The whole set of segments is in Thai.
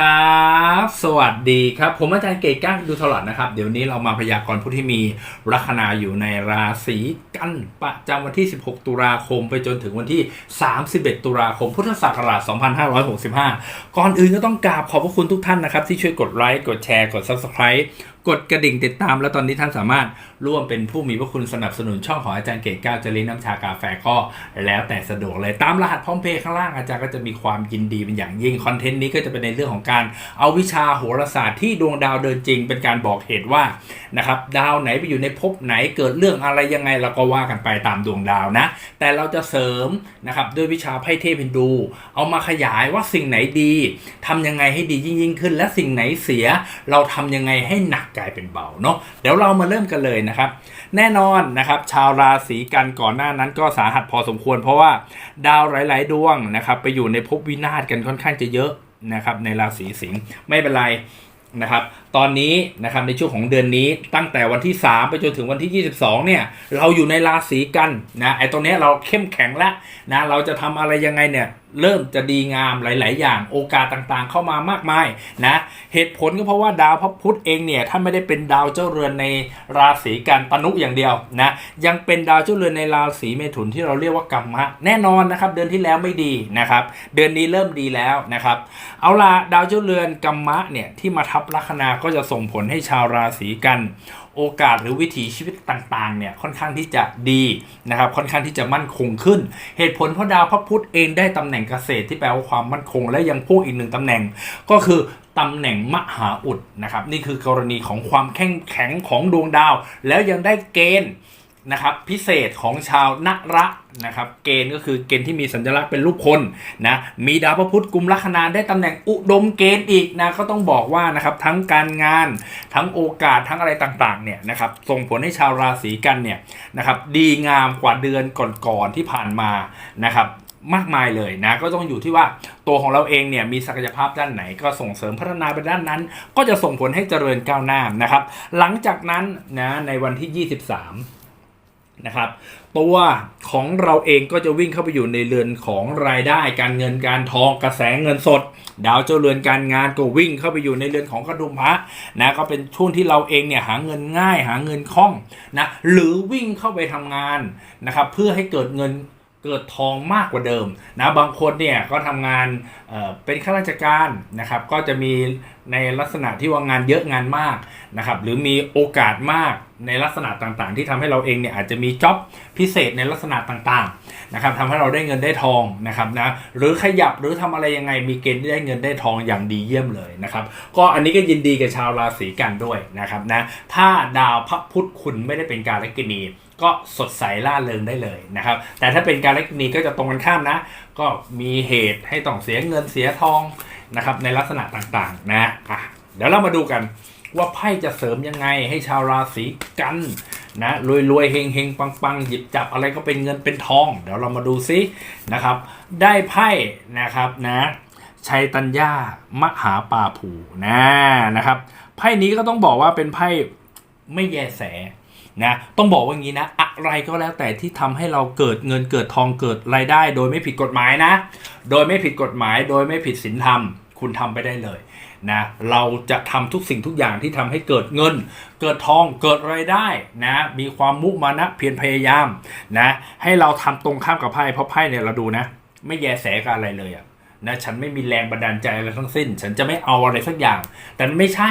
ครับ สวัสดีครับ ผมอาจารย์เกตก้างดูตลอดนะครับ เดี๋ยวนี้เรามาพยากรณ์ผู้ที่มีลัคนาอยู่ในราศีกันประจำวันที่ 16 ตุลาคม ไปจนถึงวันที่ 31 ตุลาคม พุทธศักราช 2565 ก่อนอื่นก็ต้องกราบขอบพระคุณทุกท่านนะครับ ที่ช่วยกดไลค์ กดแชร์ กด Subscribe กดกระดิ่งติดตาม แล้วตอนนี้ท่านสามารถร่วมเป็นผู้มีพระคุณสนับสนุนช่องของอาจารย์เกตก้าวจริญน้ำชากาแฟก็แล้วแต่สะดวกเลยตามรหัสพร้อมเพย์ข้างล่างอาจารย์ก็จะมีความยินดีเป็นอย่างยิ่งคอนเทนต์นี้ก็จะเป็นในเรื่องของการเอาวิชาโหราศาสตร์ที่ดวงดาวเดินจริง เป็นการบอกเหตุว่านะครับดาวไหนไปอยู่ในภพไหนเกิดเรื่องอะไรยังไงเราก็ว่ากันไปตามดวงดาวนะ แต่เราจะเสริมนะครับด้วยวิชาไพ่เทพฮินดู เอามาขยายว่าสิ่งไหนดีทำยังไงให้ดียิ่งยิ่งขึ้น และสิ่งไหนเสีย เราทำยังไงให้หนักกลายเป็นเบาเนาะเดี๋ยวเรามาเริ่มกันเลยนะครับ แน่นอนนะครับ ชาวราศีกันก่อนหน้านั้นก็สาหัสพอสมควร เพราะว่าดาวหลาย ๆ ดวงนะครับ ไปอยู่ในภพวินาศกันค่อนข้างจะเยอะนะครับในราศีสิงห์ไม่เป็นไรนะครับตอนนี้นะครับในช่วงของเดือนนี้ตั้งแต่วันที่ 3 ไปจนถึงวันที่ 22 เนี่ยเราอยู่ในราศีกันนะไอ้ตรงเนี้ยเราเข้มแข็งแล้วนะเราจะทำอะไรยังไงเนี่ย เริ่มจะดีงามหลาย ๆ อย่างโอกาสต่างๆ เข้ามามากมายนะเหตุผลก็เพราะว่าดาวพระพุธเองเนี่ยท่านไม่ได้เป็นดาวเจ้าเรือนในราศีกันตนุอย่างเดียวนะยังเป็นดาวเจ้าเรือนในราศีเมถุนที่เราเรียกว่ากรรมะแน่นอนนะครับเดือนที่แล้วไม่ดีนะครับเดือนนี้เริ่มดีแล้วนะครับเอาล่ะดาวเจ้าเรือนกรรมะเนี่ยที่มาทับลัคนาก็จะส่งผลให้ชาวราศีกัน โอกาสหรือวิถีชีวิตต่างๆเนี่ยค่อนข้างที่จะดีนะครับค่อนข้างที่จะมั่นคงขึ้น เหตุผลเพราะดาวพระพุธเองได้ตำแหน่งเกษตรที่แปลว่าความมั่นคง และยังพ่วงอีกหนึ่งตำแหน่ง ก็คือตำแหน่งมหาอุดนะครับนี่คือกรณีของความแข็งแข็งของดวงดาว แล้วยังได้เกณฑ์ นะครับพิเศษของชาวนระนะครับเกณฑ์ก็คือเกณฑ์ที่มีสัญลักษณ์เป็นรูปคนนะมีดาวพระพุธกุมลัคนาได้ตำแหน่งอุดมเกณฑ์อีกนะก็ต้องบอกว่านะครับทั้งการงานทั้งโอกาสทั้งอะไรต่างๆเนี่ยนะครับส่งผลให้ชาวราศีกันเนี่ยนะครับดีงามกว่าเดือนก่อนๆที่ผ่านมานะครับมากมายเลยนะก็ต้องอยู่ที่ว่าตัวของเราเองเนี่ยมีศักยภาพด้านไหน ก็ส่งเสริมพัฒนาไปด้านนั้น ก็จะส่งผลให้เจริญก้าวหน้านะครับ หลังจากนั้นนะในวันที่ 23 นะครับ ตัวของเราเองก็จะวิ่งเข้าไปอยู่ในเรือนของรายได้การเงินการทองกระแสเงินสด ดาวเจ้าเรือนการงานก็วิ่งเข้าไปอยู่ในเรือนของกระดุมพระนะก็เป็นช่วงที่เราเองเนี่ยหาเงินง่ายหาเงินคล่องนะหรือวิ่งเข้าไปทำงานนะครับเพื่อให้เกิดเงิน เกิดทองมากกว่าเดิมนะบางคนเนี่ยก็ทำงานเเป็นข้าราชการนะครับ ก็จะมีในลักษณะที่ว่างานเยอะงานมากนะครับ หรือมีโอกาสมากในลักษณะต่างๆ ที่ทำให้เราเองเนี่ยอาจจะมีจ็อบพิเศษในลักษณะต่างๆนะครับทำให้เราได้เงินได้ทองนะครับนะหรือขยับหรือทำอะไรยังไงมีเกณฑ์ได้เงินได้ทองอย่างดีเยี่ยมเลยนะครับ ก็อันนี้ก็ยินดีกับชาวราศีกันด้วยนะครับนะถ้าดาวพระพุธคุณไม่ได้เป็นการลกินี ก็สดใสล่าเริงได้เลยนะครับ แต่ถ้าเป็นการเล็กนี้ก็จะตรงกันข้ามนะ ก็มีเหตุให้ต้องเสียเงินเสียทองนะครับในลักษณะต่างๆนะอะเดี๋ยวเรามาดูกันว่าไพ่จะเสริมยังไงให้ชาวราศีกันนะรวยรวยๆเฮงเฮงปังปังๆ หยิบจับอะไรก็เป็นเงินเป็นทอง เดี๋ยวเรามาดูซินะครับ ได้ไพ่นะครับนะชัยตัญญามหาป่าผูนะนะครับไพ่นี้ก็ต้องบอกว่าเป็นไพ่ไม่แยแส นะต้องบอกว่าอย่างนี้นะ อะไรก็แล้วแต่ที่ทำให้เราเกิดเงินเกิดทองเกิดรายได้ โดยไม่ผิดกฎหมายนะ โดยไม่ผิดกฎหมาย โดยไม่ผิดศีลธรรม คุณทำไปได้เลยนะเราจะทำทุกสิ่งทุกอย่างที่ทำให้เกิดเงิน เกิดทองเกิดรายได้นะมีความมุมานะเพียรพยายามนะให้เราทำตรงข้ามกับไพ่เพราะไพ่เนี่ยเราดูนะ ไม่แยแสกับอะไรเลยอะนะฉันไม่มีแรงบันดาลใจอะไรทั้งสิ้น ฉันจะไม่เอาอะไรสักอย่าง แต่ไม่ใช่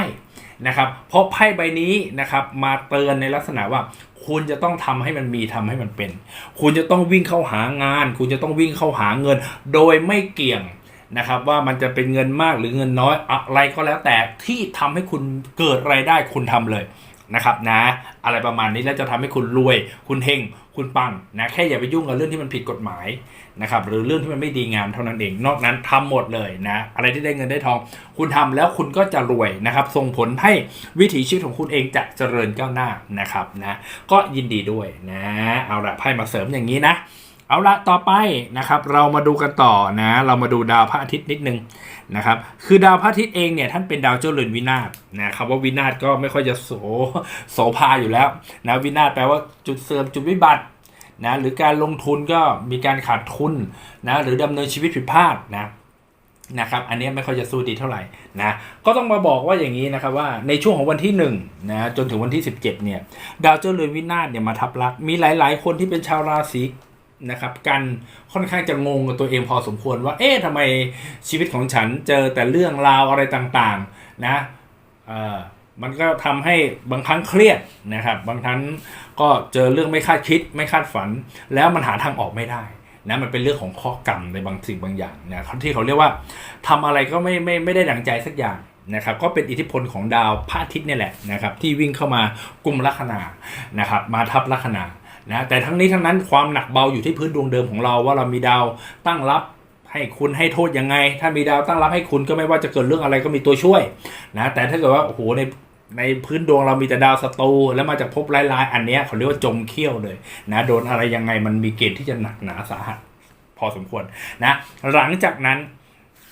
นะครับ เพราะไพ่ใบนี้นะครับมาเตือนในลักษณะว่า คุณจะต้องทำให้มันมีทำให้มันเป็น คุณจะต้องวิ่งเข้าหางาน คุณจะต้องวิ่งเข้าหาเงิน โดยไม่เกี่ยงนะครับว่ามันจะเป็นเงินมากหรือเงินน้อยอะไรก็แล้วแต่ที่ทำให้คุณเกิดรายได้คุณทำเลย นะครับนะ อะไรประมาณนี้แล้วจะทำให้คุณรวย คุณเฮงคุณปังนะแค่อย่าไปยุ่งกับเรื่องที่มันผิดกฎหมายนะครับหรือเรื่องที่มันไม่ดีงามเท่านั้นเอง นอกนั้นทำหมดเลยนะอะไรที่ได้เงินได้ทอง คุณทำแล้วคุณก็จะรวยนะครับส่งผลให้วิถีชีวิตของคุณเองจะเจริญก้าวหน้านะครับนะก็ยินดีด้วยนะเอาละไพ่มาเสริมอย่างนี้นะ เอาละต่อไปนะครับ เรามาดูกันต่อนะ เรามาดูดาวพระอาทิตย์นิดนึงนะครับ คือดาวพระอาทิตย์เองเนี่ยท่านเป็นดาวเจ้าเรือนวินาศนะครับว่าวินาศก็ไม่ค่อยจะโสโสภาอยู่แล้วนะวินาศแปลว่าจุดเสื่อมจุดวิบัตินะหรือการลงทุนก็มีการขาดทุนนะหรือดำเนินชีวิตผิดพลาดนะนะครับอันนี้ไม่ค่อยจะสู้ดีเท่าไหร่นะก็ต้องมาบอกว่าอย่างนี้นะครับว่าในช่วงของวันที่1นะจนถึงวันที่ 17เนี่ยดาวเจ้าเรือนวินาศเนี่ยมาทับลักมีหลาย ๆ คนที่เป็นชาวราศี นะครับกันค่อนข้างจะงงกับตัวเองพอสมควรว่า เอ๊ะทำไมชีวิตของฉันเจอแต่เรื่องราวอะไรต่างๆนะเออมันก็ทำให้บางครั้งเครียดนะครับ บางครั้งก็เจอเรื่องไม่คาดคิดไม่คาดฝัน แล้วมันหาทางออกไม่ได้นะมันเป็นเรื่องของข้อกรรมในบางสิ่งบางอย่างนะที่เขาเรียกว่าทำอะไรก็ไม่ไม่ไม่ได้ดังใจสักอย่างนะครับก็เป็นอิทธิพลของดาวพระอาทิตย์เนี่ยแหละนะครับที่วิ่งเข้ามากลุ่มลัคนานะครับมาทับลัคนา นะแต่ทั้งนี้ทั้งนั้นความหนักเบาอยู่ที่พื้นดวงเดิมของเราว่าเรามีดาวตั้งรับให้คุณให้โทษยังไง ถ้ามีดาวตั้งรับให้คุณก็ไม่ว่าจะเกิดเรื่องอะไรก็มีตัวช่วยนะแต่ถ้าเกิดว่าโอ้โหในในพื้นดวงเรามีแต่ดาวศัตรูแล้วมาจากภพร้ายๆอันเนี้ยเขาเรียกว่าจมเขี้ยวเลยนะโดนอะไรยังไงมันมีเกณฑ์ที่จะหนักหนาสาหัสพอสมควรนะหลังจากนั้น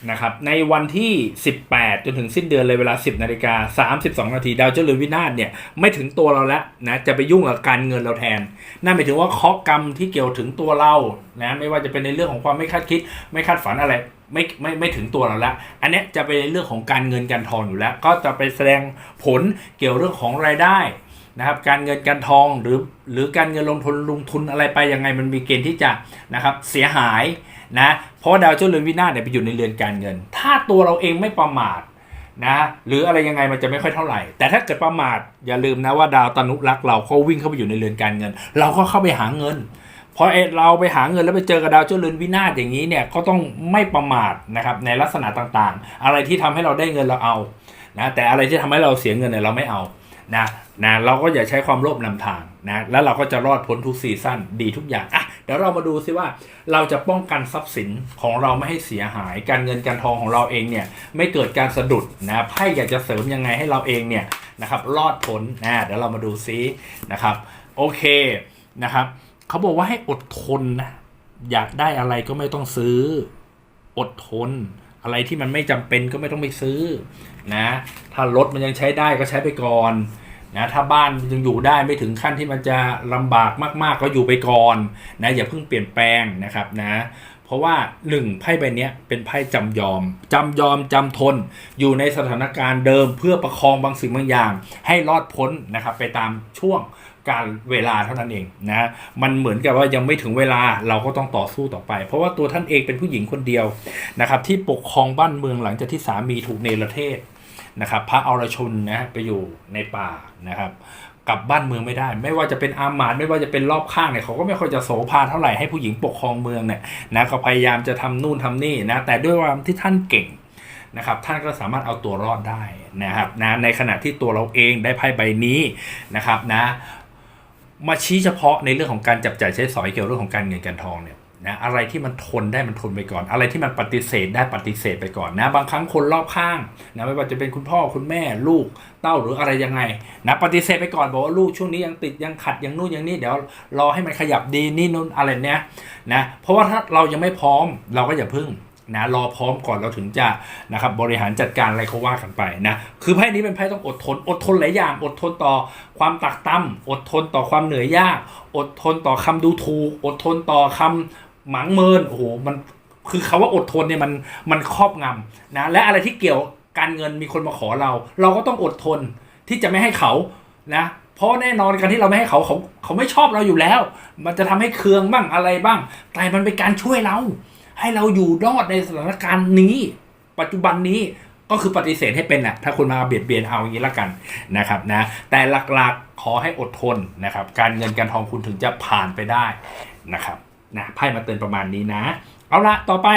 นะครับในวันที่ 18 จนถึงสิ้นเดือนเลยเวลา 10นาฬิกา32 นาทีดาวเจ้าเรือวินาศเนี่ยไม่ถึงตัวเราแล้วนะจะไปยุ่งกับการเงินเราแทน นั่นหมายถึงว่าเคาะกรรมที่เกี่ยวถึงตัวเรานะไม่ว่าจะเป็นในเรื่องของความไม่คาดคิด ไม่คาดฝันอะไรไม่ไม่ไม่ถึงตัวเราแล้วอันนี้จะเป็นในเรื่องของการเงินการทองอยู่แล้ว ก็จะไปแสดงผลเกี่ยวเรื่องของรายได้นะครับการเงินการทองหรือหรือการเงินลงทุนลงทุนอะไรไปยังไงมันมีเกณฑ์ที่จะนะครับเสียหายนะ เพราะดาวเจ้าเรือนวินาศเนี่ยไปอยู่ในเรือนการเงิน ถ้าตัวเราเองไม่ประมาทนะหรืออะไรยังไงมันจะไม่ค่อยเท่าไหร่ แต่ถ้าเกิดประมาทอย่าลืมนะว่าดาวตนุรักเราก็วิ่งเข้าไปอยู่ในเรือนการเงิน เราก็เข้าไปหาเงินพอเอเราไปหาเงินแล้วไปเจอกับดาวเจ้าเรือนวินาศอย่างนี้เนี่ยก็ต้องไม่ประมาทนะครับในลักษณะต่างๆ อะไรที่ทำให้เราได้เงินเราเอานะแต่อะไรที่ทำให้เราเสียเงินเนี่ยเราไม่เอา นะนะเราก็อย่าใช้ความโลภนำทางนะแล้วเราก็จะรอดพ้นทุกซีซั่นดีทุกอย่างอะเดี๋ยวเรามาดูซิว่าเราจะป้องกันทรัพย์สินของเราไม่ให้เสียหาย การเงินการทองของเราเองเนี่ยไม่เกิดการสะดุดนะไพ่อยากจะเสริมยังไงให้เราเองเนี่ยนะครับรอดพ้นนะเดี๋ยวเรามาดูซินะครับโอเคนะครับเขาบอกว่าให้อดทนนะอยากได้อะไรก็ไม่ต้องซื้อ อดทน อะไรที่มันไม่จำเป็นก็ไม่ต้องไปซื้อนะถ้ารถมันยังใช้ได้ก็ใช้ไปก่อน นะถ้าบ้านยังอยู่ได้ไม่ถึงขั้นที่มันจะลำบากมาก ๆ ก็อยู่ไปก่อนนะอย่าเพิ่งเปลี่ยนแปลงนะครับนะเพราะว่าหนึ่งไพ่ใบนี้เป็นไพ่จำยอมจำยอมจำทน อยู่ในสถานการณ์เดิมเพื่อประคองบางสิ่งบางอย่าง ให้รอดพ้นนะครับไปตามช่วงการเวลาเท่านั้นเองนะมันเหมือนกับว่ายังไม่ถึงเวลาเราก็ต้องต่อสู้ต่อไป เพราะว่าตัวท่านเองเป็นผู้หญิงคนเดียวนะครับที่ปกครองบ้านเมืองหลังจากที่สามีถูกเนรเทศ นะครับพระอรชุนนะไปอยู่ในป่านะครับกลับบ้านเมืองไม่ได้ ไม่ว่าจะเป็นอามาตไม่ว่าจะเป็นรอบข้างเนี่ยเขาก็ไม่ค่อยจะโสภาเท่าไหร่ให้ผู้หญิงปกครองเมืองเนี่ยนะก็พยายามจะทำนู่นทำนี่นะแต่ด้วยความที่ท่านเก่งนะครับท่านก็สามารถเอาตัวรอดได้นะครับนะในขณะที่ตัวเราเองได้ไพ่ใบนี้นะครับนะมาชี้เฉพาะในเรื่องของการจับจ่ายใช้สอยเกี่ยวเรื่องของการเงินการทองเนี่ย นะอะไรที่มันทนได้มันทนไปก่อน อะไรที่มันปฏิเสธได้ปฏิเสธไปก่อนนะ บางครั้งคนรอบข้างนะไม่ว่าจะเป็นคุณพ่อคุณแม่ลูกเต้าหรืออะไรยังไงนะปฏิเสธไปก่อนบอกว่าลูกช่วงนี้ยังติดยังขัดยังนู่นยังนี่เดี๋ยวรอให้มันขยับดีนี่นู่นอะไรเนี้ยนะเพราะว่าถ้าเรายังไม่พร้อมเราก็อย่าพึ่งนะรอพร้อมก่อนเราถึงจะนะครับบริหารจัดการอะไรเขาว่ากันไปนะคือไพ่นี้เป็นไพ่ต้องอดทน อดทนหลายอย่าง อดทนต่อความตักต่ำอดทนต่อความเหนื่อยยาก อดทนต่อคำดูถูก อดทนต่อคำ หมางเมินโอ้โหมันคือคาว่าอดทนเนี่ยมันมันครอบงำนะและอะไรที่เกี่ยวการเงินมีคนมาขอเรา เราก็ต้องอดทนที่จะไม่ให้เขานะเพราะแน่นอนการที่เราไม่ให้เขาเขาเขาไม่ชอบเราอยู่แล้ว มันจะทำให้เคืองบ้างอะไรบ้าง แต่มันเป็นการช่วยเรา ให้เราอยู่รอดในสถานการณ์นี้ ปัจจุบันนี้ก็คือปฏิเสธให้เป็นแหละถ้าคุณมาเบียดเบียนเอาอย่างนี้ละกันนะครับนะแต่หลักๆขอให้อดทนนะครับการเงินการทองคุณถึงจะผ่านไปได้นะครับ นะไพ่มาเตือนประมาณนี้นะ เอาละต่อไป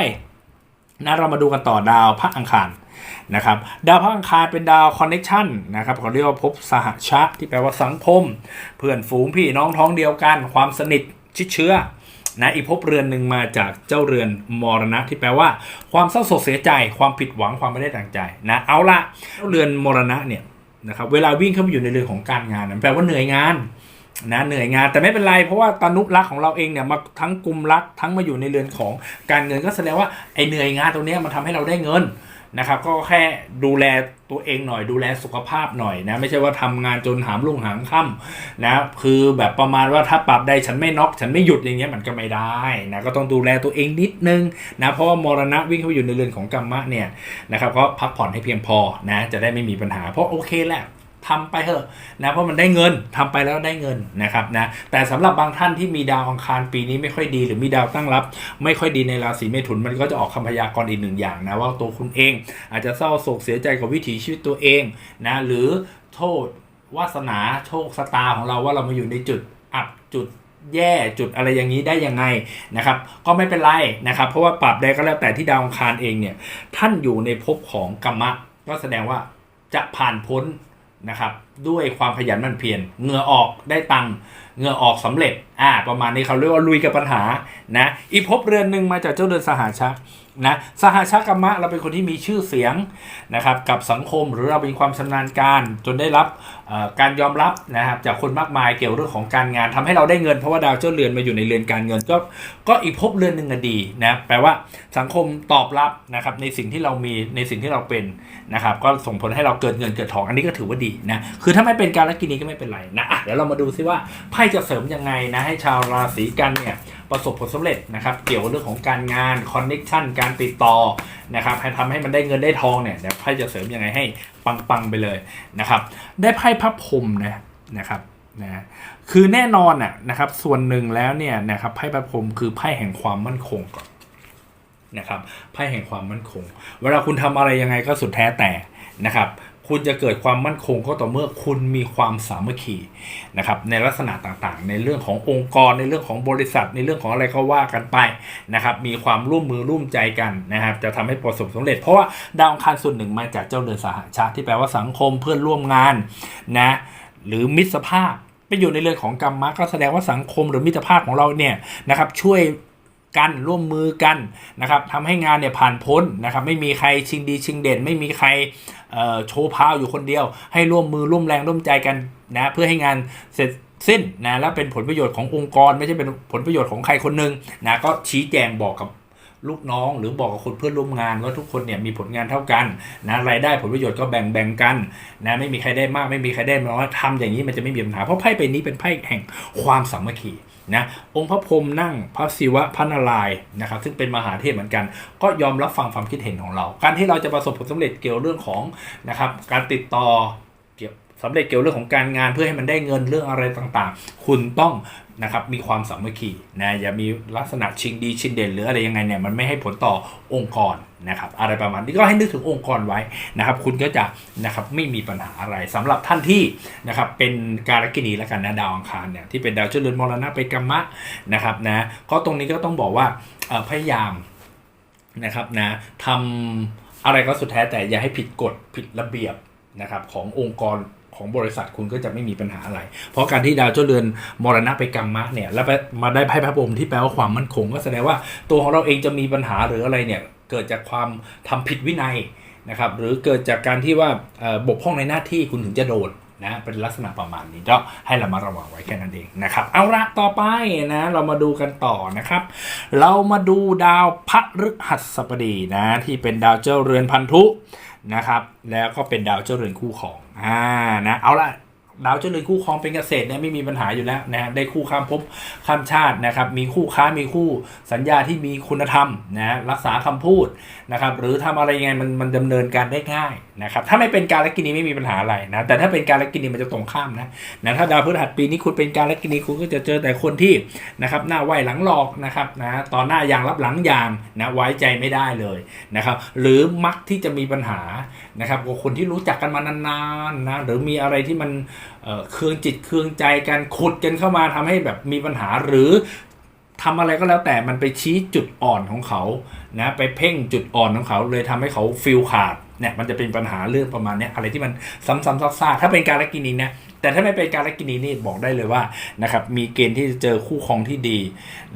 นะเรามาดูกันต่อดาวพระอังคารนะครับดาวพระอังคารเป็นดาวคอนเน็ชันนะครับเขาเรียกว่าภพสหชะที่แปลว่าสังคม เพื่อนฝูงพี่น้องท้องเดียวกัน ความสนิทชิดเชื้อนะอีกภพเรือนหนึ่งมาจากเจ้าเรือนมรณะ ที่แปลว่า ความเศร้าโศกเสียใจ ความผิดหวังความไม่ได้ดังใจนะเอาละเจ้าเรือนมรณะเนี่ยนะครับเวลาวิ่งเข้าไปอยู่ในเรือนของการงานนะแปลว่าเหนื่อยงาน นะเหนื่อยงานแต่ไม่เป็นไรเพราะว่าตานุรักษ์ของเราเองเนี่ยมาทั้งกลุ่มรักทั้งมาอยู่ในเรือนของการเงินก็แสดงว่าไอเหนื่อยงานตรงนี้มันทำให้เราได้เงินนะครับก็แค่ดูแลตัวเองหน่อยดูแลสุขภาพหน่อยนะไม่ใช่ว่าทำงานจนหามรุ่งหามค่ำนะคือแบบประมาณว่าถ้าปรับได้ฉันไม่น็อกฉันไม่หยุดอย่างเงี้ยมันก็ไม่ได้นะก็ต้องดูแลตัวเองนิดนึงนะเพราะว่ามรณะวิ่งเข้าไปอยู่ในเรือนของกรรมะเนี่ยนะครับก็พักผ่อนให้เพียงพอนะจะได้ไม่มีปัญหา เพราะโอเคแหละ ทำไปเถอะนะเพราะมันได้เงินทำไปแล้วได้เงินนะครับนะแต่สำหรับบางท่านที่มีดาวอังคารปีนี้ไม่ค่อยดี หรือมีดาวตั้งรับ ไม่ค่อยดีในราศีเมถุนมันก็จะออกคำพยากรณ์อีกหนึ่งอย่างนะว่าตัวคุณเอง อาจจะเศร้าโศกเสียใจกับวิถีชีวิตตัวเองนะหรือโทษวาสนาโชคชะตาของเราว่าเรามาอยู่ในจุดอับจุดแย่จุดอะไรอย่างนี้ได้ยังไงนะครับ ก็ไม่เป็นไรนะครับ เพราะว่าปรับใดก็แล้วแต่ที่ดาวอังคารเองเนี่ย ท่านอยู่ในภพของกรรมะก็แสดงว่าจะผ่านพ้น นะครับ ด้วยความขยันหมั่นเพียรเงื่อออกได้ตังเงื่อออกสำเร็จอ่าประมาณนี้เขาเรียกว่าลุยกับปัญหานะอีพบเรือนหนึ่งมาจากเจ้าเรือนสหาชะนะสหาชะกรรมะเราเป็นคนที่มีชื่อเสียงนะครับกับสังคมหรือเราเป็นความชำนาญการจนได้รับการยอมรับนะครับจากคนมากมายเกี่ยวเรื่องของการงานทำให้เราได้เงินเพราะว่าดาวเจ้าเรือนมาอยู่ในเรือนการเงิน ก็ก็อีกภพเรือนหนึ่งดีนะแปลว่าสังคมตอบรับนะครับในสิ่งที่เรามีในสิ่งที่เราเป็นนะครับก็ส่งผลให้เราเกิดเงินเกิดทองอันนี้ก็ถือว่าดีนะคือถ้าไม่เป็นการละกินีก็ไม่เป็นไรนะอะเดี๋ยวเรามาดูซิว่าไพ่จะเสริมยังไงนะให้ชาวราศีกันเนี่ยประสบผลสำเร็จนะครับเกี่ยวกับเรื่องของการงานคอนเน็ชันการติดต่อนะครับให้ทำให้มันได้เงินได้ทองเนี่ยเดี๋ยวไพ่จะเสริมยังไงให้ปังๆไปเลยนะครับ ได้ไพ่พระพรมนะนะครับนะคือแน่นอนอะนะครับ ส่วนหนึ่งแล้วเนี่ยนะครับไพ่พระพรมคือไพ่แห่งความมั่นคงก่อนนะครับไพ่แห่งความมั่นคง เวลาคุณทำอะไรยังไงก็สุดแท้แต่นะครับ คุณจะเกิดความมั่นคงก็ต่อเมื่อคุณมีความสามัคคีนะครับในลักษณะต่างๆ ในเรื่องขององค์กรในเรื่องของบริษัท ในเรื่องของอะไรก็ว่ากันไปนะครับมีความร่วมมือร่วมใจกันนะครับจะทำให้ประสบสำเร็จ เพราะว่าดาวอังคารส่วนหนึ่งมาจากเจ้าเรือนสหชาติที่แปลว่าสังคมเพื่อนร่วมงานนะหรือมิตรภาพไปอยู่ในเรื่องของกรรมะก็แสดงว่าสังคมหรือมิตรภาพของเราเนี่ยนะครับช่วย กันร่วมมือกันนะครับทำให้งานเนี่ยผ่านพ้นนะครับไม่มีใครชิงดีชิงเด่น ไม่มีใครโชว์พาวอยู่คนเดียว ให้ร่วมมือร่วมแรงร่วมใจกันนะเพื่อให้งานเสร็จสิ้นนะและเป็นผลประโยชน์ขององค์กร ไม่ใช่เป็นผลประโยชน์ของใครคนหนึ่งนะก็ชี้แจงบอกกับลูกน้องหรือบอกกับคนเพื่อนร่วมงานว่าทุกคนเนี่ยมีผลงานเท่ากันนะรายได้ผลประโยชน์ก็แบ่งแบ่งกันนะไม่มีใครได้มากไม่มีใครได้น้อยทำอย่างนี้มันจะไม่มีปัญหาเพราะไพ่ใบนี้เป็นไพ่แห่งความสามัคคี นะองค์พระพรหมนั่งพระศิวะพระนารายณ์นะครับซึ่งเป็นมหาเทพเหมือนกัน ก็ยอมรับฟังความคิดเห็นของเรา การที่เราจะประสบผลสำเร็จเกี่ยวเรื่องของนะครับการติดต่อเกี่ยวสำเร็จเกี่ยวเรื่องของการงานเพื่อให้มันได้เงินเรื่องอะไรต่างๆ คุณต้อง นะครับมีความสามัคคีนะอย่ามีลักษณะชิงดีชิงเด่นหรืออะไรยังไงเนี่ยมันไม่ให้ผลต่อองค์กรนะครับอะไรประมาณนี้ก็ให้นึกถึงองค์กรไว้นะครับ คุณก็จะนะครับไม่มีปัญหาอะไรสำหรับท่านที่นะครับเป็นการกินีแล้วกันนะดาวอังคารเนี่ยที่เป็นดาวเจริญมรณะไปกรรมะนะครับนะก็ตรงนี้ก็ต้องบอกว่าพยายามนะครับนะทำอะไรก็สุดแท้แต่อย่าให้ผิดกฎผิดระเบียบนะครับขององค์กร ของบริษัทคุณก็จะไม่มีปัญหาอะไร เพราะการที่ดาวเจ้าเรือนมรณะไปกรรมะเนี่ยแล้วมาได้ไพ่พระพรมที่แปลว่าความมั่นคง ก็แสดงว่าตัวของเราเองจะมีปัญหาหรืออะไรเนี่ยเกิดจากความทำผิดวินัยนะครับหรือเกิดจากการที่ว่าบกพร่องในหน้าที่คุณถึงจะโดนนะเป็นลักษณะประมาณนี้ก็ให้เรามาระวังไว้แค่นั้นเองนะครับเอาละต่อไปนะเรามาดูกันต่อนะครับ เรามาดูดาวพฤหัสบดีนะที่เป็นดาวเจ้าเรือนพันธุ นะครับ แล้วก็เป็นดาวเจ้าเรือนคู่ของอ่านะเอาละ ดาวเจ้าเรือนคู่ครองเป็นเกษตรเนี่ยไม่มีปัญหาอยู่แล้วนะได้คู่ข้ามภพข้ามชาตินะครับ มีคู่ค้ามีคู่สัญญาที่มีคุณธรรมนะรักษาคำพูดนะครับ หรือทำอะไรยังไงมันมันดำเนินการได้ง่ายนะครับ ถ้าไม่เป็นการละกินีไม่มีปัญหาอะไรนะแต่ถ้าเป็นการละกินีมันจะตรงข้ามนะนะถ้าดาวพฤหัสปีนี้คุณเป็นการละกินีคุณก็จะเจอแต่คนที่นะครับหน้าไหวหลังหลอกนะครับนะตอนหน้าอย่างรับหลังอย่างนะไว้ใจไม่ได้เลยนะครับหรือมักที่จะมีปัญหานะครับกับคนที่รู้จักกันมานานๆนะหรือมีอะไรที่มันเอ่อเคืองจิตเครืองใจกันขุดกันเข้ามาทำให้แบบมีปัญหาหรือทำอะไรก็แล้วแต่มันไปชี้จุดอ่อนของเขานะไปเพ่งจุดอ่อนของเขาเลยทำให้เขาฟิลขาดเนี่ยมันจะเป็นปัญหาเรื่องประมาณนี้อะไรที่มันซ้ำๆซากๆถ้าเป็นการละกินีนะแต่ถ้าไม่เป็นการละกินีนี่บอกได้เลยว่านะครับมีเกณฑ์ที่จะเจอคู่ครองที่ดี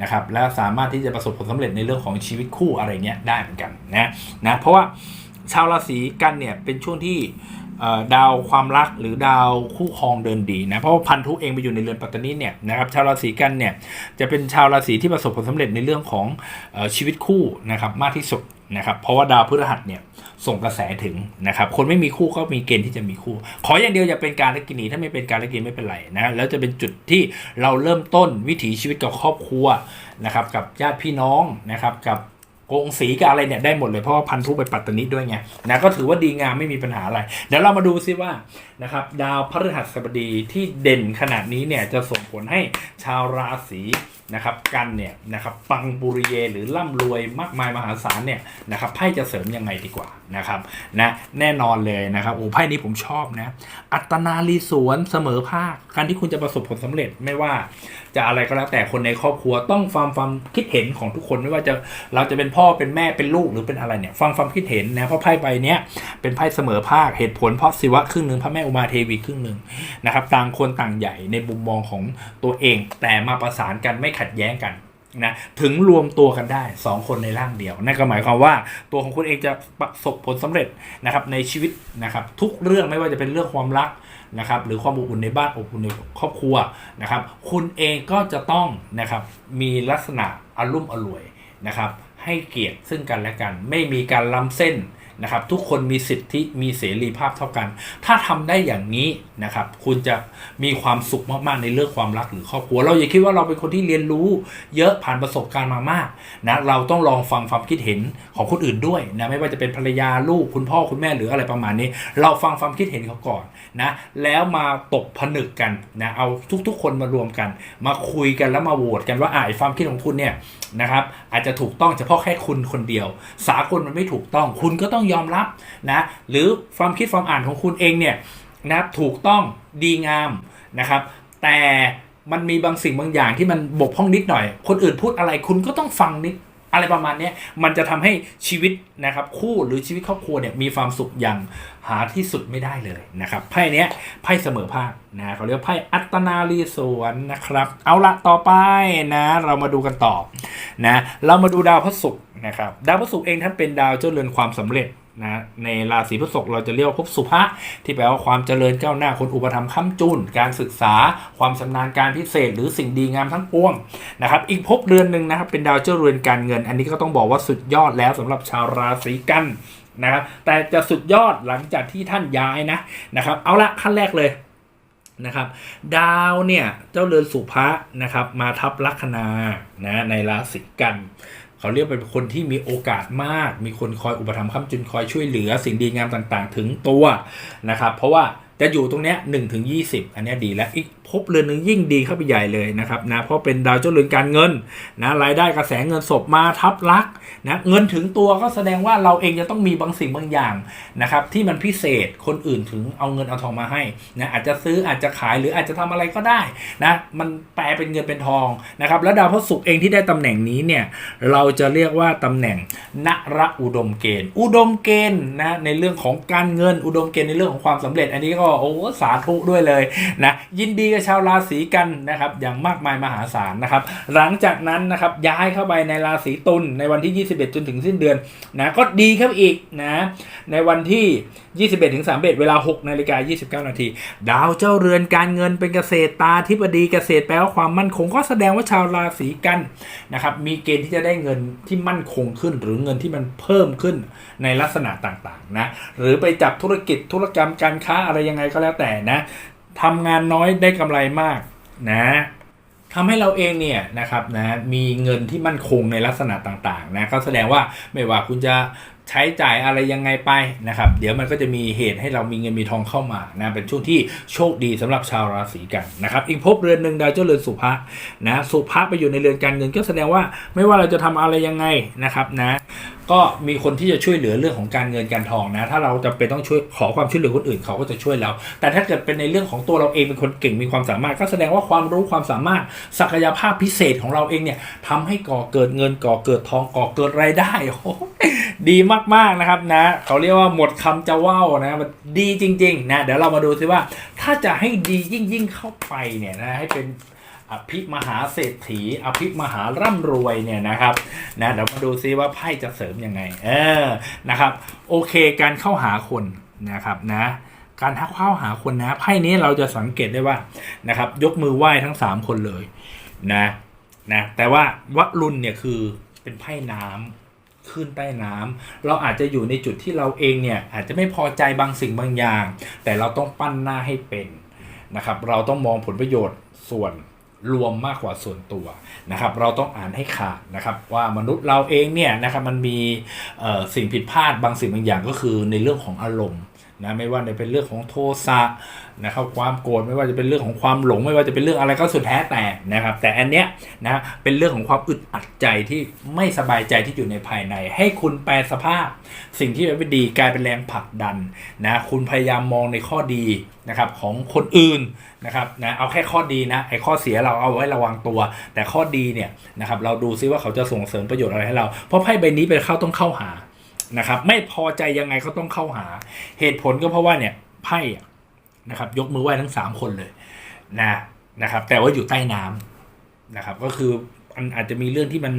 นะครับและสามารถที่จะประสบผลสำเร็จในเรื่องของชีวิตคู่อะไรเงี้ยได้เหมือนกันนะนะเพราะว่า ชาวราศีกันเนี่ยเป็นช่วงที่ดาวความรักหรือดาวคู่ครองเดินดีนะเพราะว่าพันธุเองไปอยู่ในเรือนปัตตานีเนี่ยนะครับชาวราศีกันเนี่ยจะเป็นชาวราศีที่ประสบผลสำเร็จในเรื่องของอชีวิตคู่นะครับมากที่สุดนะครับเพราะว่าดาวพฤหัสเนี่ยส่งกระแสถึงนะครับคนไม่มีคู่ก็มีเกณฑ์ที่จะมีคู่ ขออย่างเดียวอย่าเป็นการละกินีถ้าไม่เป็นการละกินไม่เป็นไรนะแล้วจะเป็นจุดที่เราเริ่มต้นวิถีชีวิตกับครอบครัวนะครับกับญาติพี่น้องนะครับกับ กงสีกับอะไรเนี่ยได้หมดเลยเพราะว่าพันธุไปปัตตานิด้วยไงนะก็ถือว่าดีงามไม่มีปัญหาอะไรเดี๋ยวเรามาดูซิว่านะครับดาวพฤหัสบดีที่เด่นขนาดนี้เนี่ยจะส่งผลให้ชาวราศีนะครับกันเนี่ยนะครับปังบุริเยหรือร่ำรวยมากมายมหาศาลเนี่ยนะครับไพ่จะเสริมยังไงดีกว่า นะครับนะแน่นอนเลยนะครับโอ้ไพ่นี้ผมชอบนะ อัตนารีสวนเสมอภาคการที่คุณจะประสบผลสำเร็จไม่ว่า จะอะไรก็แล้วแต่คนในครอบครัวต้องฟังความคิดเห็นของทุกคนไม่ว่าจะเราจะเป็นพ่อเป็นแม่เป็นลูกหรือเป็นอะไรเนี่ยฟังความคิดเห็นนะเพราะไพ่ใบเนี้ยเป็นไพ่เสมอภาคเหตุผลเพราะศิวะครึ่งหนึ่งพระแม่อุมาเทวีครึ่งหนึ่งนะครับต่างคนต่างใหญ่ในมุมมองของตัวเอง แต่มาประสานกันไม่ขัดแย้งกัน นะถึงรวมตัวกันได้สองคนในร่างเดียวนั่นก็หมายความว่าตัวของคุณเองจะประสบผลสำเร็จนะครับในชีวิตนะครับทุกเรื่องไม่ว่าจะเป็นเรื่องความรักนะครับหรือความอบอุ่นในบ้านอบอุ่นในครอบครัวนะครับคุณเองก็จะต้องนะครับมีลักษณะอารมณ์อร่วยนะครับให้เกียรติซึ่งกันและกัน ไม่มีการล้ำเส้นนะครับทุกคนมีสิทธิมีเสรีภาพเท่ากัน ถ้าทำได้อย่างนี้ นะครับ คุณจะมีความสุขมากๆในเรื่องความรักหรือครอบครัว เราอย่าคิดว่าเราเป็นคนที่เรียนรู้ เยอะผ่านประสบการณ์มามากนะ เราต้องลองฟังความคิดเห็นของคนอื่นด้วยนะ ไม่ว่าจะเป็นภรรยาลูกคุณพ่อคุณแม่หรืออะไรประมาณนี้ เราฟังความคิดเห็นเขาก่อนนะ แล้วมาตกผนึกกันนะ เอาทุกๆ คนมารวมกัน มาคุยกันแล้วมาโหวตกันว่าอ่าไอ้ความคิดของคุณเนี่ยนะครับ อาจจะถูกต้องเฉพาะแค่คุณคนเดียว สากลมันไม่ถูกต้อง คุณก็ต้องยอมรับนะ หรือความคิดความอ่านของคุณเองเนี่ย นะครับถูกต้องดีงามนะครับ แต่มันมีบางสิ่งบางอย่างที่มันบกพร่องนิดหน่อย คนอื่นพูดอะไรคุณก็ต้องฟังนิดอะไรประมาณนี้มันจะทำให้ชีวิตนะครับคู่หรือชีวิตครอบครัวเนี่ยมีความสุขอย่างหาที่สุดไม่ได้เลยนะครับไพ่เนี้ยไพ่เสมอภาคนะเขาเรียกไพ่อัตนารีสวนนะครับ เอาละต่อไปนะเรามาดูกันต่อนะเรามาดูดาวพฤหัสนะครับดาวพฤหัสเองท่านเป็นดาวเจ้าเรือนความสำเร็จ นะในราศีพฤษภเราจะเรียกว่าภพสุภะที่แปลว่าความเจริญก้าวหน้าคนอุปถัมภ์ค้ำจุนการศึกษา ความชำนาญการพิเศษ หรือสิ่งดีงามทั้งปวงนะครับอีกภพเรือนหนึ่งนะครับเป็นดาวเจ้าเรือนการเงิน อันนี้ก็ต้องบอกว่าสุดยอดแล้วสำหรับชาวราศีกันนะครับแต่จะสุดยอดหลังจากที่ท่านย้ายนะนะครับเอาละขั้นแรกเลยนะครับดาวเนี่ยเจ้าเรือนสุภะนะครับมาทับลัคนานะในราศีกัน เขาเรียกเป็นคนที่มีโอกาสมาก มีคนคอยอุปถัมภ์ค้ำจุนคอยช่วยเหลือสิ่งดีงามต่างๆ ถึงตัวนะครับ เพราะว่า จะอยู่ตรงเนี้ยหนึ่งถึงยี่สิบอันนี้ดีแล้วอีกภพเรือนหนึ่งยิ่งดีเข้าไปใหญ่เลยนะครับนะเพราะเป็นดาวเจ้าเรือนการเงินนะรายได้กระแสเงินศพมาทับลักนะเงินถึงตัวก็แสดงว่าเราเองจะต้องมีบางสิ่งบางอย่างนะครับที่มันพิเศษคนอื่นถึงเอาเงินเอาทองมาให้นะอาจจะซื้ออาจจะขายหรืออาจจะทำอะไรก็ได้นะมันแปลเป็นเงินเป็นทองนะครับแล้วดาวพฤหัสเองที่ได้ตำแหน่งนี้เนี่ยเราจะเรียกว่าตำแหน่งนรอุดมเกณฑ์ อุดมเกณฑ์นะในเรื่องของการเงินอุดมเกณฑ์ในเรื่องของความสำเร็จ อันนี้ก็โอ้สาธุด้วยเลยนะยินดีกับชาวราศีกันนะครับอย่างมากมายมหาศาลนะครับ หลังจากนั้นนะครับย้ายเข้าไปในราศีตุลในวันที่ 21 จนถึงสิ้นเดือนนะก็ดีครับอีกนะในวันที่ 21ถึง31 เวลา 6นาฬิกา 29 นาที ดาวเจ้าเรือนการเงินเป็นเกษตรตาธิบดีเกษตรแปลว่าความมั่นคงก็แสดงว่าชาวราศีกันนะครับมีเกณฑ์ที่จะได้เงินที่มั่นคงขึ้น หรือเงินที่มันเพิ่มขึ้นในลักษณะต่างๆนะหรือไปจับธุรกิจธุรกรรมการค้าอะไรยังไงไงก็แล้วแต่นะทำงานน้อยได้กำไรมากนะทำให้เราเองเนี่ยนะครับนะมีเงินที่มั่นคงในลักษณะต่างๆนะก็แสดงว่าไม่ว่าคุณจะ ใช้จ่ายอะไรยังไงไปนะครับ เดี๋ยวมันก็จะมีเหตุให้เรามีเงินมีทองเข้ามานะเป็นช่วงที่โชคดีสำหรับชาวราศีกันนะครับ อีกภพเรือนหนึ่งดาวเจ้าเรือนสุภะนะสุภะไปอยู่ในเรือนการเงินก็แสดงว่าไม่ว่าเราจะทำอะไรยังไงนะครับนะก็มีคนที่จะช่วยเหลือเรื่องของการเงินการทองนะ ถ้าเราจะเป็นต้องช่วยขอความช่วยเหลือคนอื่นเขาก็จะช่วยเรา แต่ถ้าเกิดเป็นในเรื่องของตัวเราเองเป็นคนเก่งมีความสามารถ ก็แสดงว่าความรู้ความสามารถศักยภาพพิเศษของเราเองเนี่ยทำให้ก่อเกิดเงินก่อเกิดทองก่อเกิดรายได้โอ้โห ดีมากๆนะครับนะเขาเรียกว่าหมดคำจะว่าวนะมันดีจริงๆนะเดี๋ยวเรามาดูซิว่าถ้าจะให้ดียิ่งๆเข้าไปเนี่ยนะให้เป็นอภิมหาเศรษฐี อภิมหาร่ำรวยเนี่ยนะครับนะเดี๋ยวมาดูซิว่าไพ่จะเสริมยังไง เออนะครับ โอเคการเข้าหาคนนะครับนะการทักเข้าหาคนนะไพ่นี้เราจะสังเกตได้ว่านะครับ ยกมือไหว้ทั้งสามคนเลยนะนะแต่ว่าวรุณเนี่ยคือเป็นไพ่น้ ขึ้นใต้น้ำเราอาจจะอยู่ในจุดที่เราเองเนี่ยอาจจะไม่พอใจบางสิ่งบางอย่าง แต่เราต้องปั้นหน้าให้เป็นนะครับ เราต้องมองผลประโยชน์ส่วนรวมมากกว่าส่วนตัวนะครับ เราต้องอ่านให้ขาดนะครับ ว่ามนุษย์เราเองเนี่ยนะครับมันมีสิ่งผิดพลาดบางสิ่งบางอย่างก็คือในเรื่องของอารมณ์ นะไม่ว่าจะเป็นเรื่องของโทสะนะครับความโกรธไม่ว่าจะเป็นเรื่องของความหลง ไม่ว่าจะเป็นเรื่องอะไรก็สุดแท้แต่นะครับ แต่อันเนี้ยนะเป็นเรื่องของความอึดอัดใจที่ไม่สบายใจที่อยู่ในภายใน ให้คุณแปลสภาพ สิ่งที่ไม่ดีกลายเป็นแรงผลักดันนะคุณพยายามมองในข้อดีนะครับของคนอื่นนะครับนะเอาแค่ข้อดีนะไอ้ข้อเสียเราเอาไว้ระวังตัว แต่ข้อดีเนี่ยนะครับเราดูซิว่าเขาจะส่งเสริมประโยชน์อะไรให้เรา เพราะไพ่ใบนี้เป็นเข้าต้องเข้าหา นะครับ ไม่พอใจยังไงก็ต้องเข้าหา เหตุผลก็เพราะว่าเนี่ยไพ่นะครับ ยกมือไหว้ทั้งสามคนเลยนะนะครับ แต่ว่าอยู่ใต้น้ำนะครับ ก็คือมันอาจจะมีเรื่องที่มัน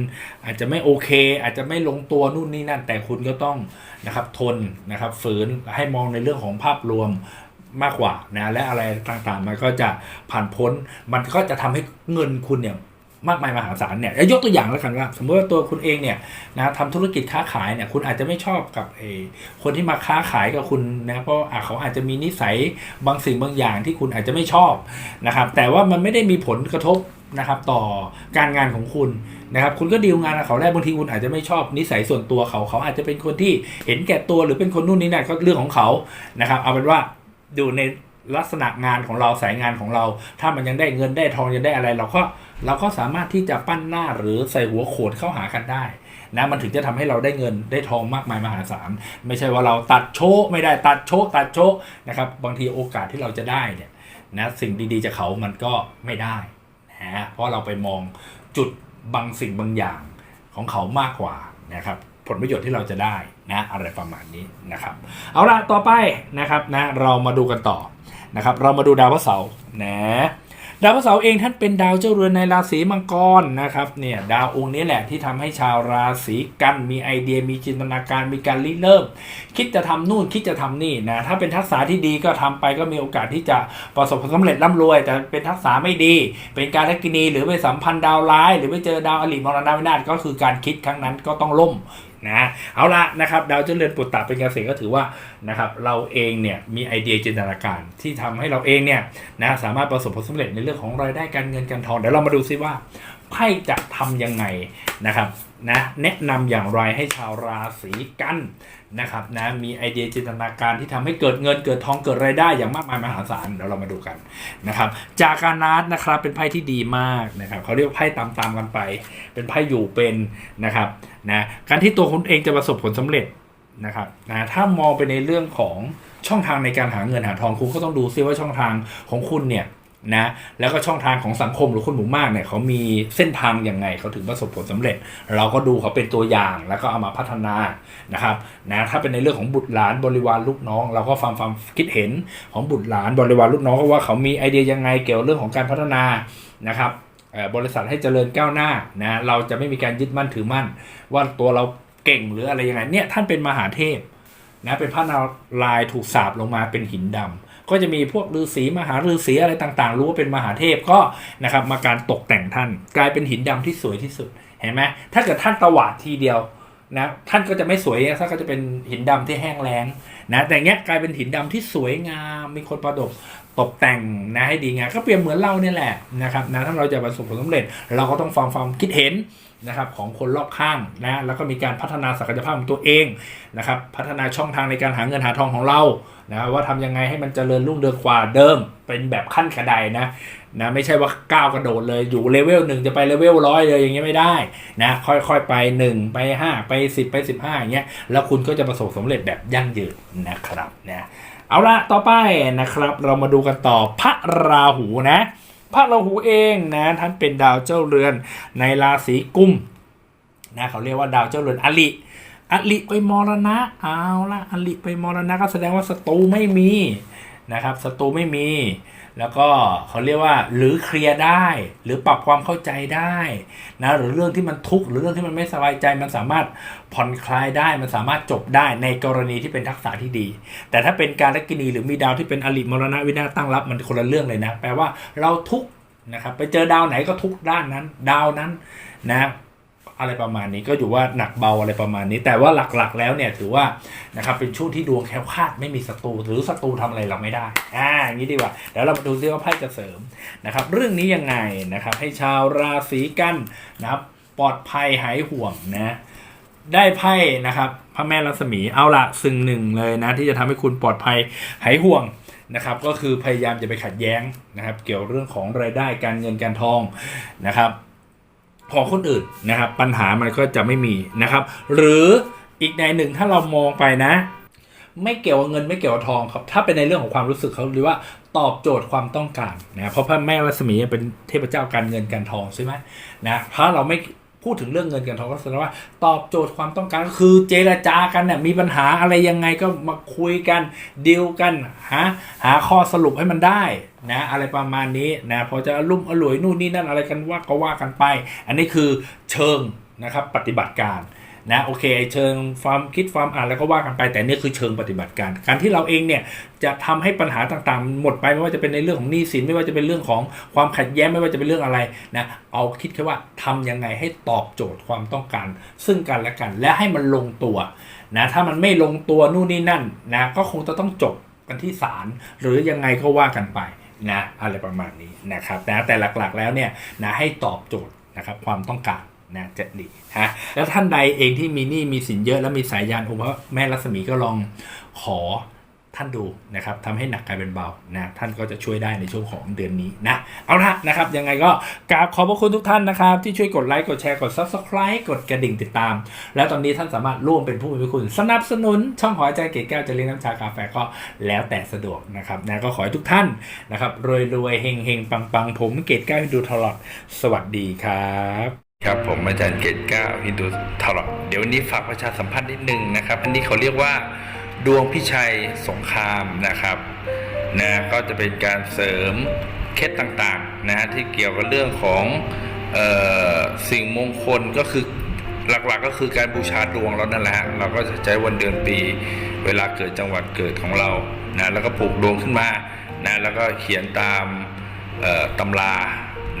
อาจจะไม่โอเค อาจจะไม่ลงตัวนู่นนี่นั่น แต่คุณก็ต้องนะครับทนนะครับฝืนให้มองในเรื่องของภาพรวมมากกว่านะและอะไรต่างๆ มันก็จะผ่านพ้น มันก็จะทำให้เงินคุณเนี่ย มากมายมหาศาลเนี่ยยกตัวอย่างแล้วกันว่า สมมติว่าตัวคุณเองเนี่ยนะทำธุรกิจค้าขายเนี่ยคุณอาจจะไม่ชอบกับเออคนที่มาค้าขายกับคุณนะเพราะอะเขาอาจจะมีนิสัยบางสิ่งบางอย่างที่คุณอาจจะไม่ชอบนะครับแต่ว่ามันไม่ได้มีผลกระทบนะครับต่อการงานของคุณนะครับคุณก็ดีลงานกับเขาได้บางทีคุณอาจจะไม่ชอบนิสัยส่วนตัวเขาเขาอาจจะเป็นคนที่เห็นแก่ตัวหรือเป็นคนนู่นนี่นั่นก็เรื่องของเขานะครับเอาเป็นว่าดูในลักษณะงานของเราสายงานของเรา ถ้ามันยังได้เงินได้ทองยังได้อะไรเราก็ เราก็สามารถที่จะปั้นหน้าหรือใส่หัวโขนเข้าหากันได้นะมันถึงจะทำให้เราได้เงินได้ทองมากมายมหาศาลไม่ใช่ว่าเราตัดโชคไม่ได้ตัดโชคตัดโชคนะครับบางทีโอกาสที่เราจะได้เนี่ยนะสิ่งดีๆจากเขามันก็ไม่ได้นะเพราะเราไปมองจุดบางสิ่งบางอย่างของเขามากกว่านะครับผลประโยชน์ที่เราจะได้นะอะไรประมาณนี้นะครับเอาละต่อไปนะครับนะเรามาดูกันต่อนะครับเรามาดูดาวพระเสาร์นะ ดาวพระเสาร์เองท่านเป็นดาวเจ้าเรือนในราศีมังกรนะครับเนี่ยดาวองค์นี้แหละที่ทำให้ชาวราศีกันมีไอเดียมีจินตนาการมีการริเริ่ม คิดจะทำนู่นคิดจะทำนี่นะถ้าเป็นทักษะที่ดีก็ทำไปก็มีโอกาสที่จะประสบความสำเร็จร่ำรวย แต่เป็นทักษะไม่ดี เป็นการทักกินีหรือไปสัมพันธ์ดาวร้าย หรือไปเจอดาวอลิมรณวินาศก็คือการคิดครั้งนั้นก็ต้องล่ม นะเอาละนะครับดาวเจริญปุตตะเป็นเกษตรก็ถือว่านะครับเราเองเนี่ยมีไอเดียจินตนาการที่ทำให้เราเองเนี่ยนะสามารถประสบผลสำเร็จในเรื่องของรายได้การเงินการทองเดี๋ยวเรามาดูซิว่าไพ่จะทำยังไงนะครับ นะแนะนำอย่างไรให้ชาวราศีกันนะครับนะมีไอเดียจินตนาการที่ทำให้เกิดเงินเกิดทองเกิดรายได้อย่างมากมายมหาศาลเดี๋ยวเรามาดูกันนะครับจากการนัดนะครับเป็นไพ่ที่ดีมากนะครับเขาเรียกไพ่ตามๆกันไป เป็นไพ่อยู่เป็นนะครับนะการที่ตัวคุณเองจะประสบผลสำเร็จนะครับนะถ้ามองไปในเรื่องของช่องทางในการหาเงินหาทองคุณก็ต้องดูซิว่าช่องทางของคุณเนี่ย นะแล้วก็ช่องทางของสังคมหรือคนหมู่มากเนี่ยเขามีเส้นทางยังไงเขาถึงประสบผลสำเร็จ เราก็ดูเขาเป็นตัวอย่างแล้วก็เอามาพัฒนานะครับนะถ้าเป็นในเรื่องของบุตรหลานบริวารลูกน้อง เราก็ฟังความคิดเห็นของบุตรหลานบริวารลูกน้องว่าเขามีไอเดียยังไงเกี่ยวเรื่องของการพัฒนานะครับบริษัทให้เจริญก้าวหน้านะเราจะไม่มีการยึดมั่นถือมั่น ว่าตัวเราเก่งหรืออะไรยังไงเนี่ยท่านเป็นมหาเทพนะเป็นพระนารายณ์ถูกสาบลงมาเป็นหินดำ ก็จะมีพวกฤาษีมหาฤาษีอะไรต่างๆ รู้ว่าเป็นมหาเทพก็นะครับมาการตกแต่งท่าน กลายเป็นหินดำที่สวยที่สุดเห็นไหมถ้าเกิดท่านตวาดทีเดียวนะท่านก็จะไม่สวยท่านก็จะเป็นหินดำที่แห้งแล้งนะแต่เนี้ยกลายเป็นหินดำที่สวยงามมีคนประดบตกแต่งนะให้ดีงามก็เปรียบเหมือนเราเนี่ยแหละนะครับนะถ้าเราจะประสบผลสำเร็จ เราก็ต้องฟังความคิดเห็น นะครับของคนรอบข้างนะแล้วก็มีการพัฒนาศักยภาพของตัวเองนะครับพัฒนาช่องทางในการหาเงินหาทองของเรานะว่าทำยังไงให้มันเจริญรุ่งเรืองกว่าเดิม เป็นแบบขั้นกระไดนะนะไม่ใช่ว่าก้าวกระโดดเลยอยู่เลเวลหนึ่งจะไปเลเวลร้อยเลยอย่างเงี้ยไม่ได้นะค่อยๆไป 1 ไป 5 ไป 10 ไป 15อย่างเงี้ยแล้วคุณก็จะประสบสำเร็จแบบยั่งยืนนะครับนะเอาละต่อไปนะครับ เรามาดูกันต่อพระราหูนะ พระราหูเองนะท่านเป็นดาวเจ้าเรือนในราศีกุมนะเขาเรียกว่าดาวเจ้าเรือนอลิอลิไปมรณะเอาละอลิไปมรณะก็แสดงว่าศัตรูไม่มีนะครับศัตรูไม่มี แล้วก็เขาเรียกว่าหรือเคลียร์ได้ หรือปรับความเข้าใจได้นะหรือเรื่องที่มันทุกข์หรือเรื่องที่มันไม่สบายใจมันสามารถผ่อนคลายได้มันสามารถจบได้ในกรณีที่เป็นทักษะที่ดี แต่ถ้าเป็นการลักินีหรือมีดาวที่เป็นอลิมรณะวินาตั้งรับมันคนละเรื่องเลยนะ แปลว่าเราทุกข์นะครับไปเจอดาวไหนก็ทุกข์ด้านนั้น ดาวนั้นนะ อะไรประมาณนี้ก็อยู่ว่าหนักเบาอะไรประมาณนี้ แต่ว่าหลักๆ แล้วเนี่ยถือว่านะครับเป็นช่วงที่ดวงแคล้วคลาดไม่มีศัตรูหรือศัตรูทำอะไรเราไม่ได้อ่าอย่างนี้ดีกว่าเดี๋ยวเรามาดูซิว่าไพ่จะเสริมนะครับเรื่องนี้ยังไงนะครับให้ชาวราศีกันนะครับปลอดภัยหายห่วงนะได้ไพ่นะครับพระแม่รัศมีเอาละซึ่งหนึ่งเลยนะที่จะทำให้คุณปลอดภัยหายห่วงนะครับก็คือพยายามจะไปขัดแย้งนะครับ เกี่ยวเรื่องของรายได้การเงินการทองนะครับ ของคนอื่นนะครับ ปัญหามันก็จะไม่มีนะครับ หรืออีกในหนึ่งถ้าเรามองไปนะ ไม่เกี่ยวกับเงินไม่เกี่ยวกับทองครับถ้าเป็นในเรื่องของความรู้สึกเขาหรือว่าตอบโจทย์ความต้องการนะเพราะพระแม่รัศมีเป็นเทพเจ้าการเงินการทองใช่ไหมนะถ้าเราไม่ พูดถึงเรื่องเงินกันทองก็แสดงว่าตอบโจทย์ความต้องการก็คือเจรจากันเนี่ยมีปัญหาอะไรยังไงก็มาคุยกันดีลกันหาหาข้อสรุปให้มันได้นะอะไรประมาณนี้นะพอจะลุ่มอร่วยนู่นนี่นั่นอะไรกันว่าก็ว่ากันไป อันนี้คือเชิงนะครับปฏิบัติการ นะโอเคเชิงความคิดความอ่านแล้วก็ว่ากันไปแต่เนี่ยคือเชิงปฏิบัติการ การที่เราเองเนี่ยจะทำให้ปัญหาต่างๆ หมดไปไม่ว่าจะเป็นในเรื่องของหนี้สินไม่ว่าจะเป็นเรื่องของความขัดแย้งไม่ว่าจะเป็นเรื่องอะไรนะเอาคิดแค่ว่าทำยังไงให้ตอบโจทย์ความต้องการ ซึ่งกันและกัน และให้มันลงตัวนะถ้ามันไม่ลงตัวนู่นนี่นั่นนะก็คงจะต้องจบกันที่ศาลหรือยังไงก็ว่ากันไปนะอะไรประมาณนี้นะครับนะแต่หลักๆแล้วเนี่ยนะให้ตอบโจทย์นะครับความต้องการ นะจะดีฮะแล้วท่านใดเองที่มีหนี้มีสินเยอะแล้วมีสายยานองค์พระแม่รัศมีก็ลองขอท่านดูนะครับทำให้หนักกลายเป็นเบานะท่านก็จะช่วยได้ในช่วงของเดือนนี้นะเอาละนะครับ ยังไงก็กราบขอบพระคุณทุกท่านนะครับ ที่ช่วยกดไลค์กดแชร์กด subscribe กดกระดิ่งติดตาม แล้วตอนนี้ท่านสามารถร่วมเป็นผู้มีพระคุณ สนับสนุน ช่องหออาจเกศแก้วจะเลี้ยงน้ำชากาแฟก็แล้วแต่สะดวกนะครับนะก็ขอให้ทุกท่านนะครับรวยรวยเฮงเฮงปังปังผมเกศแก้วให้ดูตลอดสวัสดีครับ ครับผมอาจารย์เกตเก้าฮินดูทอร์เดี๋ยววันนี้ฝากประชาสัมพันธ์นิดนึงนะครับ อันนี้เขาเรียกว่าดวงพิชัยสงครามนะครับนะก็จะเป็นการเสริมเคล็ดต่างๆนะฮะที่เกี่ยวกับเรื่องของเออสิ่งมงคลก็คือหลักๆก็คือการบูชาดวงเรานั่นแหละเราก็จะใช้วันเดือนปี เวลาเกิดจังหวัดเกิดของเรานะแล้วก็ปลูกดวงขึ้นมานะแล้วก็เขียนตามตำรา